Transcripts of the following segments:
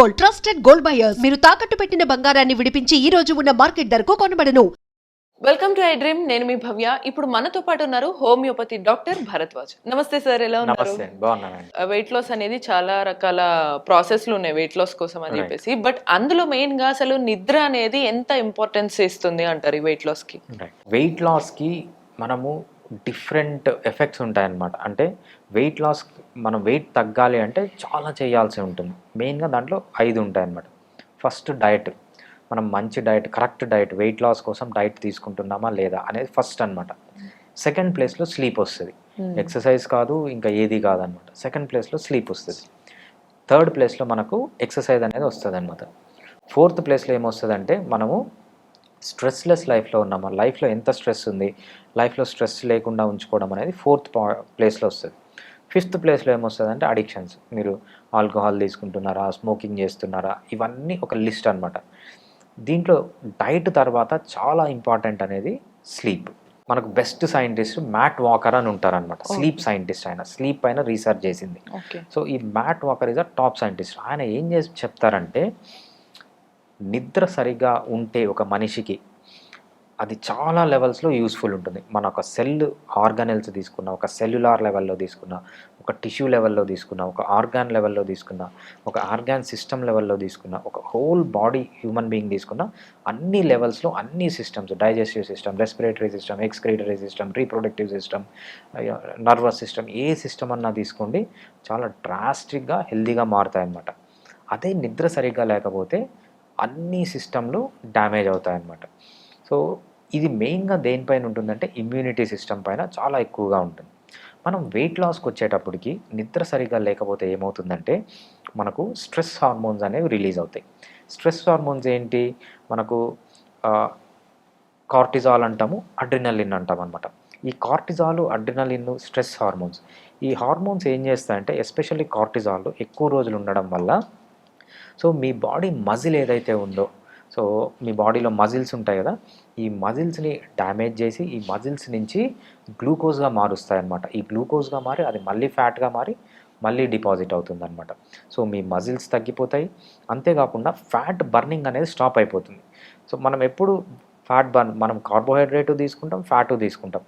Gold trusted gold buyers. మీరు తాకట్టు పెట్టిన బంగారాన్ని విడిపించి ఈ రోజు ఉన్న మార్కెట్ ధరకు కొనబడను. వెల్కమ్ టు ఐ డ్రీమ్ నేను మీ భవ్య. ఇప్పుడు మనతో పాటు ఉన్నారు హోమియోపతి డాక్టర్ భరద్వాజ్. నమస్తే సార్ ఎలా ఉన్నారు? వెయిట్ లాస్ అనేది చాలా రకాల ప్రాసెస్లు ఉన్నాయి వెయిట్ లాస్ కోసం అని. చెప్పేసి. బట్ అందులో మెయిన్గా అసలు నిద్ర అనేది ఎంత ఇంపార్టెన్స్ ఇస్తుంది అంటారు ఈ వెయిట్ లాస్కి? వెయిట్ లాస్కి మనము డిఫరెంట్ ఎఫెక్ట్స్ ఉంటాయన్నమాట. అంటే వెయిట్ లాస్ మనం వెయిట్ తగ్గాలి అంటే చాలా చేయాల్సి ఉంటుంది. మెయిన్గా దాంట్లో ఐదు ఉంటాయన్నమాట. ఫస్ట్ డయట్ మనం మంచి diet correct diet weight loss కోసం డయట్ తీసుకుంటున్నామా లేదా అనేది ఫస్ట్ అన్నమాట. సెకండ్ ప్లేస్లో స్లీప్ వస్తుంది. ఎక్సర్సైజ్ కాదు ఇంకా ఏది కాదనమాట సెకండ్ ప్లేస్లో స్లీప్ వస్తుంది. థర్డ్ ప్లేస్లో మనకు ఎక్సర్సైజ్ అనేది వస్తుంది అనమాట ఫోర్త్ ప్లేస్లో ఏమొస్తుందంటే మనము స్ట్రెస్లెస్ లైఫ్లో ఉన్నామా లైఫ్లో ఎంత స్ట్రెస్ ఉంది? లైఫ్లో స్ట్రెస్ లేకుండా ఉంచుకోవడం అనేది ఫోర్త్ పా ప్లేస్లో వస్తుంది. ఫిఫ్త్ ప్లేస్లో ఏమొస్తుంది అంటే అడిక్షన్స్. మీరు ఆల్కహాల్ తీసుకుంటున్నారా? స్మోకింగ్ చేస్తున్నారా? ఇవన్నీ ఒక లిస్ట్ అన్నమాట. దీంట్లో డైట్ తర్వాత చాలా ఇంపార్టెంట్ అనేది స్లీప్. మనకు బెస్ట్ సైంటిస్ట్ మ్యాట్ వాకర్ అని ఉంటారనమాట స్లీప్ సైంటిస్ట్ ఆయన. స్లీప్ పైన రీసెర్చ్ చేసింది. సో ఈ Matt Walker is a top scientist. ఆయన ఏం చేసి చెప్తారంటే నిద్ర సరిగా ఉంటే ఒక మనిషికి అది చాలా లెవెల్స్లో యూస్ఫుల్ ఉంటుంది. మన ఒక సెల్ ఆర్గానెల్స్ తీసుకున్న ఒక సెల్యులార్ లెవెల్లో తీసుకున్న ఒక టిష్యూ లెవెల్లో తీసుకున్న ఒక ఆర్గాన్ లెవెల్లో తీసుకున్న ఒక ఆర్గాన్ సిస్టమ్ లెవెల్లో తీసుకున్న ఒక హోల్ బాడీ హ్యూమన్ బీయింగ్ తీసుకున్న అన్ని లెవెల్స్లో అన్ని systems digestive system respiratory system excretory system reproductive system nervous system ఏ సిస్టమ్ అన్నా తీసుకోండి చాలా డ్రాస్టిక్గా హెల్దీగా మారుతాయి అన్నమాట అదే నిద్ర సరిగ్గా లేకపోతే అన్ని సిస్టంలు డ్యామేజ్ అవుతాయన్నమాట. సో ఇది మెయిన్గా దేనిపైన ఉంటుందంటే ఇమ్యూనిటీ సిస్టమ్ పైన చాలా ఎక్కువగా ఉంటుంది. మనం వెయిట్ లాస్కి వచ్చేటప్పటికి నిద్ర సరిగ్గా లేకపోతే ఏమవుతుందంటే మనకు స్ట్రెస్ హార్మోన్స్ అనేవి రిలీజ్ అవుతాయి. స్ట్రెస్ హార్మోన్స్ ఏంటి? మనకు కార్టిజాల్ అంటాము అడ్రినలిన్ అంటాం అనమాట ఈ కార్టిజాల్ అడ్రినలిన్ స్ట్రెస్ హార్మోన్స్ ఈ హార్మోన్స్ ఏం చేస్తాయంటే ఎస్పెషల్లీ కార్టిజాల్ ఎక్కువ రోజులు ఉండడం వల్ల సో మీ బాడీ మజిల్ ఏదైతే ఉందో సో మీ బాడీలో మజిల్స్ ఉంటాయి కదా ఈ మజిల్స్ని డ్యామేజ్ చేసి ఈ మజిల్స్ నుంచి గ్లూకోజ్గా మారుస్తాయి అన్నమాట ఈ గ్లూకోజ్గా మారి అది మళ్ళీ ఫ్యాట్గా మారి మళ్ళీ డిపాజిట్ అవుతుంది అనమాట సో మీ మజిల్స్ తగ్గిపోతాయి. అంతేకాకుండా ఫ్యాట్ బర్నింగ్ అనేది స్టాప్ అయిపోతుంది. సో మనం ఎప్పుడు ఫ్యాట్ బర్న్ మనం కార్బోహైడ్రేట్ తీసుకుంటాం ఫ్యాట్ తీసుకుంటాం.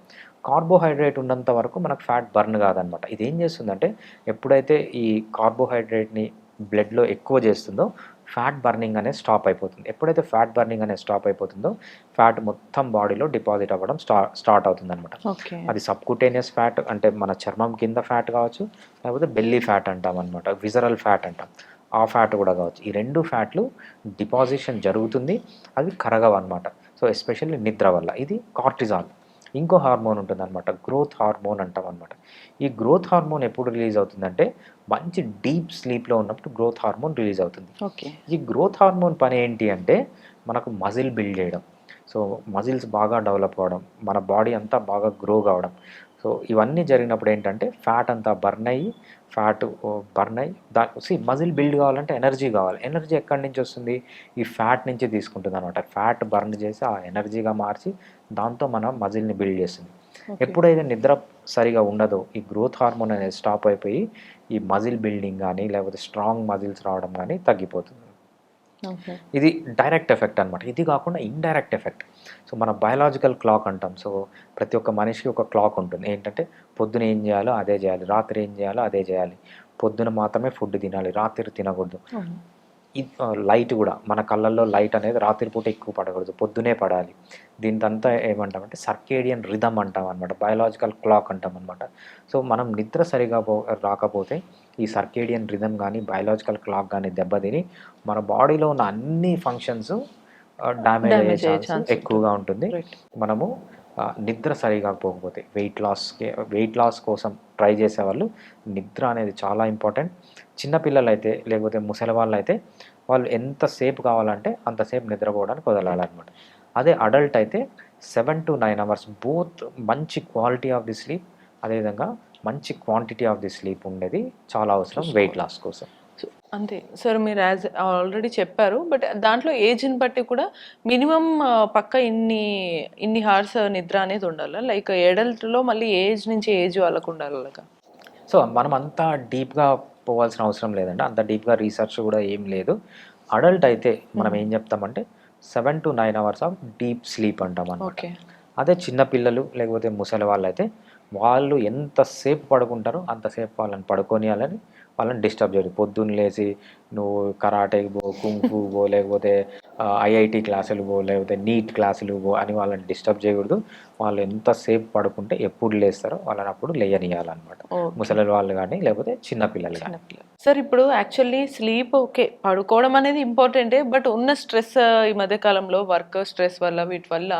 కార్బోహైడ్రేట్ ఉన్నంత వరకు మనకు ఫ్యాట్ బర్న్ కాదనమాట ఇది ఏం చేస్తుందంటే ఎప్పుడైతే ఈ కార్బోహైడ్రేట్ని బ్లడ్లో ఎక్కువ చేస్తుందో ఫ్యాట్ బర్నింగ్ అనేది స్టాప్ అయిపోతుంది. ఎప్పుడైతే ఫ్యాట్ బర్నింగ్ అనేది స్టాప్ అయిపోతుందో ఫ్యాట్ మొత్తం బాడీలో డిపాజిట్ అవ్వడం స్టా స్టార్ట్ అవుతుంది అనమాట అది సబ్కుటేనియస్ ఫ్యాట్ అంటే మన చర్మం కింద ఫ్యాట్ కావచ్చు లేకపోతే బెల్లీ ఫ్యాట్ అంటాం అనమాట విజరల్ ఫ్యాట్ అంటాం. ఆ ఫ్యాట్ కూడా కావచ్చు. ఈ రెండు ఫ్యాట్లు డిపాజిషన్ జరుగుతుంది అవి కరగవు అనమాట సో ఎస్పెషల్లీ నిద్ర వల్ల. ఇది కార్టిజాల్. ఇంకో హార్మోన్ ఉంటుంది అనమాట గ్రోత్ హార్మోన్ అంటాం అనమాట ఈ గ్రోత్ హార్మోన్ ఎప్పుడు రిలీజ్ అవుతుందంటే మంచి డీప్ స్లీప్లో ఉన్నప్పుడు గ్రోత్ హార్మోన్ రిలీజ్ అవుతుంది. ఓకే. ఈ గ్రోత్ హార్మోన్ పని ఏంటి అంటే మనకు మజిల్ బిల్డ్ చేయడం. సో మజిల్స్ బాగా డెవలప్ అవ్వడం మన బాడీ అంతా బాగా గ్రో కావడం. సో ఇవన్నీ జరిగినప్పుడు ఏంటంటే ఫ్యాట్ అంతా బర్న్ అయ్యి ఫ్యాట్ బర్న్ అయ్యి దా సి మజిల్ బిల్డ్ కావాలంటే ఎనర్జీ కావాలి. ఎనర్జీ ఎక్కడి నుంచి వస్తుంది? ఈ ఫ్యాట్ నుంచి తీసుకుంటుంది అనమాట ఫ్యాట్ బర్న్ చేసి ఆ ఎనర్జీగా మార్చి దాంతో మన మజిల్ని బిల్డ్ చేస్తుంది. ఎప్పుడైతే నిద్ర సరిగా ఉండదో ఈ గ్రోత్ హార్మోన్ అనేది స్టాప్ అయిపోయి ఈ మజిల్ బిల్డింగ్ కానీ లేకపోతే స్ట్రాంగ్ మజిల్స్ రావడం కానీ తగ్గిపోతుంది. ఇది డైరెక్ట్ ఎఫెక్ట్ అనమాట ఇది కాకుండా ఇండైరెక్ట్ ఎఫెక్ట్ సో మన బయాలజికల్ క్లాక్ అంటాం. సో ప్రతి ఒక్క మనిషికి ఒక క్లాక్ ఉంటుంది. ఏంటంటే పొద్దున ఏం చేయాలో అదే చేయాలి. రాత్రి ఏం చేయాలో అదే చేయాలి. పొద్దున మాత్రమే ఫుడ్ తినాలి. రాత్రి తినకూడదు. లైట్ కూడా మన కళ్ళల్లో లైట్ అనేది రాత్రిపూట ఎక్కువ పడకూడదు పొద్దునే పడాలి. దీంతంతా ఏమంటామంటే సర్కేడియన్ రిధమ్ అంటాం అనమాట బయాలజికల్ క్లాక్ అంటాం అనమాట సో మనం నిద్ర సరిగా పో రాకపోతే ఈ సర్కేడియన్ రిధమ్ కానీ బయాలజికల్ క్లాక్ కానీ దెబ్బతిని మన బాడీలో ఉన్న అన్ని ఫంక్షన్స్ డ్యామేజ్ అయ్యే ఛాన్స్ ఎక్కువగా ఉంటుంది. మనము నిద్ర సరిగా పోకపోతే వెయిట్ లాస్కి వెయిట్ లాస్ కోసం ట్రై చేసేవాళ్ళు నిద్ర అనేది చాలా ఇంపార్టెంట్. చిన్నపిల్లలు అయితే లేకపోతే ముసలి వాళ్ళు అయితే వాళ్ళు ఎంతసేపు కావాలంటే అంతసేపు నిద్రపోవడానికి వదలాలన్నమాట. అదే అడల్ట్ అయితే seven to nine hours both మంచి క్వాలిటీ ఆఫ్ ది స్లీప్ అదేవిధంగా మంచి క్వాంటిటీ ఆఫ్ ది స్లీప్ ఉండేది చాలా అవసరం వెయిట్ లాస్ కోసం. అంతే. సార్ మీరు యాజ్ ఆల్రెడీ చెప్పారు బట్ దాంట్లో ఏజ్ని బట్టి కూడా మినిమం పక్క ఇన్ని ఇన్ని హార్స్ నిద్ర అనేది ఉండాలి? లైక్ ఎడల్ట్లో మళ్ళీ ఏజ్ నుంచి ఏజ్ వాళ్ళకు ఉండాలి? సో మనం అంతా డీప్గా పోవాల్సిన అవసరం లేదండి. అంత డీప్గా రీసెర్చ్ కూడా ఏం లేదు. అడల్ట్ అయితే మనం ఏం చెప్తామంటే seven to nine hours of deep sleep అంటాం అన్నమాట ఓకే. అదే చిన్న పిల్లలు లేకపోతే ముసలి వాళ్ళు అయితే వాళ్ళు ఎంతసేపు పడుకుంటారో అంతసేపు వాళ్ళని పడుకోనియాలని వాళ్ళని డిస్టర్బ్ చేయదు పొద్దున్న లేచి నువ్వు కరాటేకి పో కుంఫు పో లేకపోతే ఐఐటి క్లాసులు పో లేకపోతే నీట్ క్లాసులు పో అని వాళ్ళని డిస్టర్బ్ చేయకూడదు. వాళ్ళు ఎంతసేపు పడుకుంటే ఎప్పుడు లేస్తారో వాళ్ళని అప్పుడు లేయనియాలన్నమాట ముసలి వాళ్ళు కానీ లేకపోతే చిన్న పిల్లలు కానీ సార్ ఇప్పుడు యాక్చువల్లీ స్లీప్ ఓకే పడుకోవడం అనేది ఇంపార్టెంటే బట్ ఉన్న స్ట్రెస్ ఈ మధ్య కాలంలో వర్క్ స్ట్రెస్ వల్ల వీటి వల్ల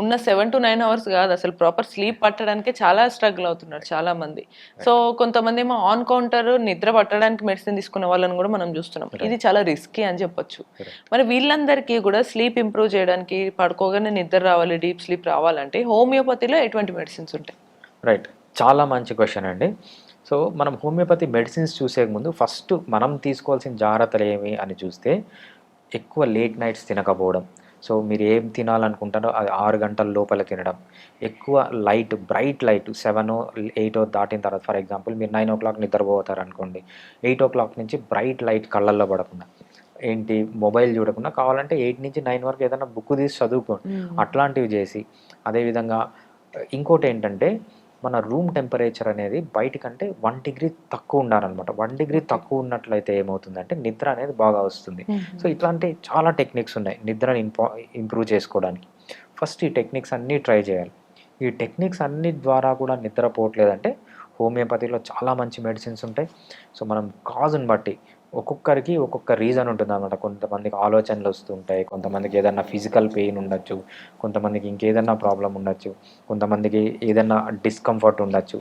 ఉన్న సెవెన్ టు నైన్ అవర్స్ కాదు. అసలు ప్రాపర్ స్లీప్ పట్టడానికి చాలా స్ట్రగుల్ అవుతున్నారు చాలా మంది. సో కొంతమంది ఏమో ఆన్ కౌంటర్ నిద్ర పట్టడానికి మెడిసిన్ తీసుకున్న వాళ్ళని కూడా మనం చూస్తున్నాం. ఇది చాలా రిస్కీ అని చెప్పొచ్చు. మరి వీళ్ళందరికీ కూడా స్లీప్ ఇంప్రూవ్ చేయడానికి పడుకోగానే నిద్ర రావాలి డీప్ స్లీప్ రావాలంటే హోమియోపతిలో ఎటువంటి మెడిసిన్స్ ఉంటాయి? రైట్. చాలా మంచి క్వశ్చన్ అండి. సో మనం హోమియోపతి మెడిసిన్స్ చూసే ముందు ఫస్ట్ మనం తీసుకోవాల్సిన జాగ్రత్తలు ఏమి అని చూస్తే ఎక్కువ లేట్ నైట్స్ తినకపోవడం. సో మీరు ఏం తినాలనుకుంటారో అది ఆరు గంటల లోపల తినడం. ఎక్కువ light bright light seven eight దాటిన తర్వాత ఫర్ ఎగ్జాంపుల్ మీరు నైన్ ఓ క్లాక్ నిద్రపోతారు అనుకోండి ఎయిట్ ఓ క్లాక్ నుంచి బ్రైట్ లైట్ కళ్ళల్లో పడకుండా. ఏంటి మొబైల్ చూడకుండా కావాలంటే ఎయిట్ నుంచి నైన్ వరకు ఏదైనా బుక్ తీసి చదువుకోండి. అట్లాంటివి చేసి అదేవిధంగా ఇంకోటి ఏంటంటే మన రూమ్ టెంపరేచర్ అనేది బయట కంటే వన్ డిగ్రీ తక్కువ ఉండాలన్నమాట. వన్ డిగ్రీ తక్కువ ఉన్నట్లయితే ఏమవుతుందంటే నిద్ర అనేది బాగా వస్తుంది. సో ఇట్లాంటి చాలా టెక్నిక్స్ ఉన్నాయి నిద్రని ఇంపా ఇంప్రూవ్ చేసుకోవడానికి. ఫస్ట్ ఈ టెక్నిక్స్ అన్నీ ట్రై చేయాలి. ఈ టెక్నిక్స్ అన్ని ద్వారా కూడా నిద్రపోవట్లేదంటే హోమియోపతిలో చాలా మంచి మెడిసిన్స్ ఉంటాయి. సో మనం కాజుని బట్టి ఒక్కొక్కరికి ఒక్కొక్క రీజన్ ఉంటుంది అనమాట కొంతమందికి ఆలోచనలు వస్తుంటాయి కొంతమందికి ఏదైనా ఫిజికల్ పెయిన్ ఉండొచ్చు కొంతమందికి ఇంకేదన్నా ప్రాబ్లం ఉండొచ్చు కొంతమందికి ఏదన్నా డిస్కంఫర్ట్ ఉండొచ్చు.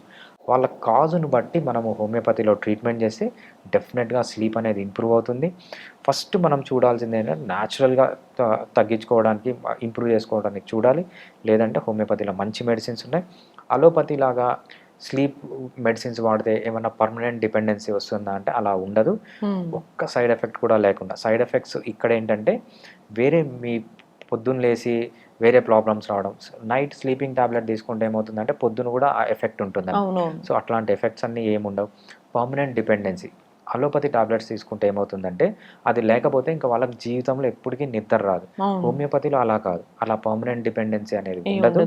వాళ్ళ కాజును బట్టి మనము హోమియోపతిలో ట్రీట్మెంట్ చేస్తే డెఫినెట్గా స్లీప్ అనేది ఇంప్రూవ్ అవుతుంది. ఫస్ట్ మనం చూడాల్సింది ఏంటంటే న్యాచురల్గా తగ్గించుకోవడానికి ఇంప్రూవ్ చేసుకోవడానికి చూడాలి. లేదంటే హోమియోపతిలో మంచి మెడిసిన్స్ ఉన్నాయి. అలోపతి లాగా స్లీప్ మెడిసిన్స్ వాడితే ఏమైనా పర్మనెంట్ డిపెండెన్సీ వస్తుందా అంటే అలా ఉండదు. ఒక్క సైడ్ ఎఫెక్ట్ కూడా లేకుండా సైడ్ ఎఫెక్ట్స్ ఇక్కడ ఏంటంటే వేరే మీ పొద్దున్న లేసి వేరే ప్రాబ్లమ్స్ రావడం. నైట్ స్లీపింగ్ టాబ్లెట్ తీసుకుంటే ఏమవుతుందంటే పొద్దున కూడా ఆ ఎఫెక్ట్ ఉంటుంది సో అట్లాంటి ఎఫెక్ట్స్ అన్నీ ఏముండవు పర్మనెంట్ డిపెండెన్సీ. అలోపతి టాబ్లెట్స్ తీసుకుంటే ఏమవుతుందంటే అది లేకపోతే ఇంకా వాళ్ళకి జీవితంలో ఎప్పటికీ నిద్ర రాదు. హోమియోపతిలో అలా కాదు. అలా పర్మనెంట్ డిపెండెన్సీ అనేది ఉండదు.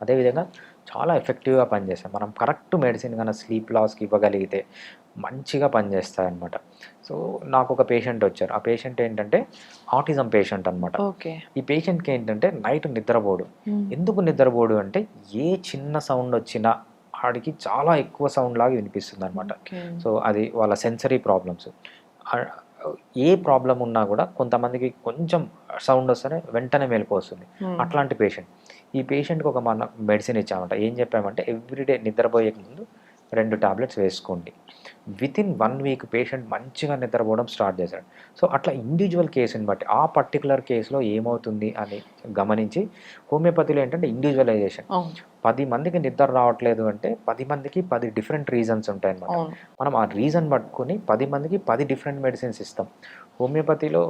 అదేవిధంగా చాలా ఎఫెక్టివ్గా పనిచేస్తాయి. మనం కరెక్ట్ మెడిసిన్ కన్నా స్లీప్ లాస్కి ఇవ్వగలిగితే మంచిగా పనిచేస్తాయి అనమాట సో నాకు ఒక పేషెంట్ వచ్చారు. ఆ పేషెంట్ ఏంటంటే ఆటిజం పేషెంట్ అనమాట ఓకే. ఈ పేషెంట్కి ఏంటంటే నైట్ నిద్రపోడు. ఎందుకు నిద్రపోడు అంటే ఏ చిన్న సౌండ్ వచ్చినా ఆడికి చాలా ఎక్కువ సౌండ్ లాగా వినిపిస్తుంది అనమాట సో అది వాళ్ళ సెన్సరీ ప్రాబ్లమ్స్. ఏ ప్రాబ్లం ఉన్నా కూడా కొంతమందికి కొంచెం సౌండ్ వస్తేనే వెంటనే మేలుకొస్తుంది అట్లాంటి పేషెంట్. ఈ పేషెంట్కి ఒక మన మెడిసిన్ ఇచ్చామంట. ఏం చెప్పామంటే ఎవ్రీడే నిద్రపోయే ముందు రెండు టాబ్లెట్స్ వేసుకోండి. Within one week patient మంచిగా నిద్రపోవడం స్టార్ట్ చేశాడు. సో అట్లా ఇండివిజువల్ కేసుని బట్టి ఆ పర్టికులర్ కేసులో ఏమవుతుంది అని గమనించి హోమియోపతిలో ఏంటంటే ఇండివిజువలైజేషన్ పది మందికి నిద్ర రావట్లేదు అంటే పది మందికి పది డిఫరెంట్ రీజన్స్ ఉంటాయి అన్నమాట అవును. మనం ఆ రీజన్ పట్టుకొని పది మందికి పది డిఫరెంట్ మెడిసిన్స్ ఇస్తాం. హోమియోపతిలో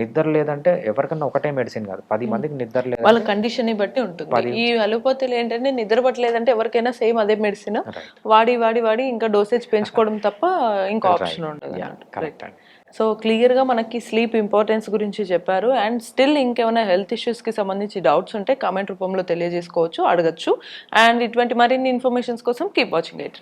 నిద్ర లేదంటే ఎవరికన్నా ఒకటే మెడిసిన్ కాదు. పది మందికి నిద్ర వాళ్ళ లేదంటే కండిషన్ బట్టి ఉంటుంది. ఈ అలోపతిలో ఏంటంటే నిద్ర పట్టలేదంటే ఎవరికైనా సేమ్ అదే మెడిసిన్ వాడి వాడి వాడి ఇంకా డోసేజ్ పెంచుకోవడం తప్ప ఇంకా ఆప్షన్ ఉండదు. కరెక్ట్ అండి. సో క్లియర్గా మనకి స్లీప్ ఇంపార్టెన్స్ గురించి చెప్పారు. అండ్ స్టిల్ ఇంకేమైనా హెల్త్ ఇష్యూస్కి సంబంధించి డౌట్స్ ఉంటే కామెంట్ రూపంలో తెలియజేసుకోవచ్చు అడగచ్చు. అండ్ ఇటువంటి మరిన్ని ఇన్ఫర్మేషన్స్ కోసం కీప్ వాచింగ్ ఎయిట్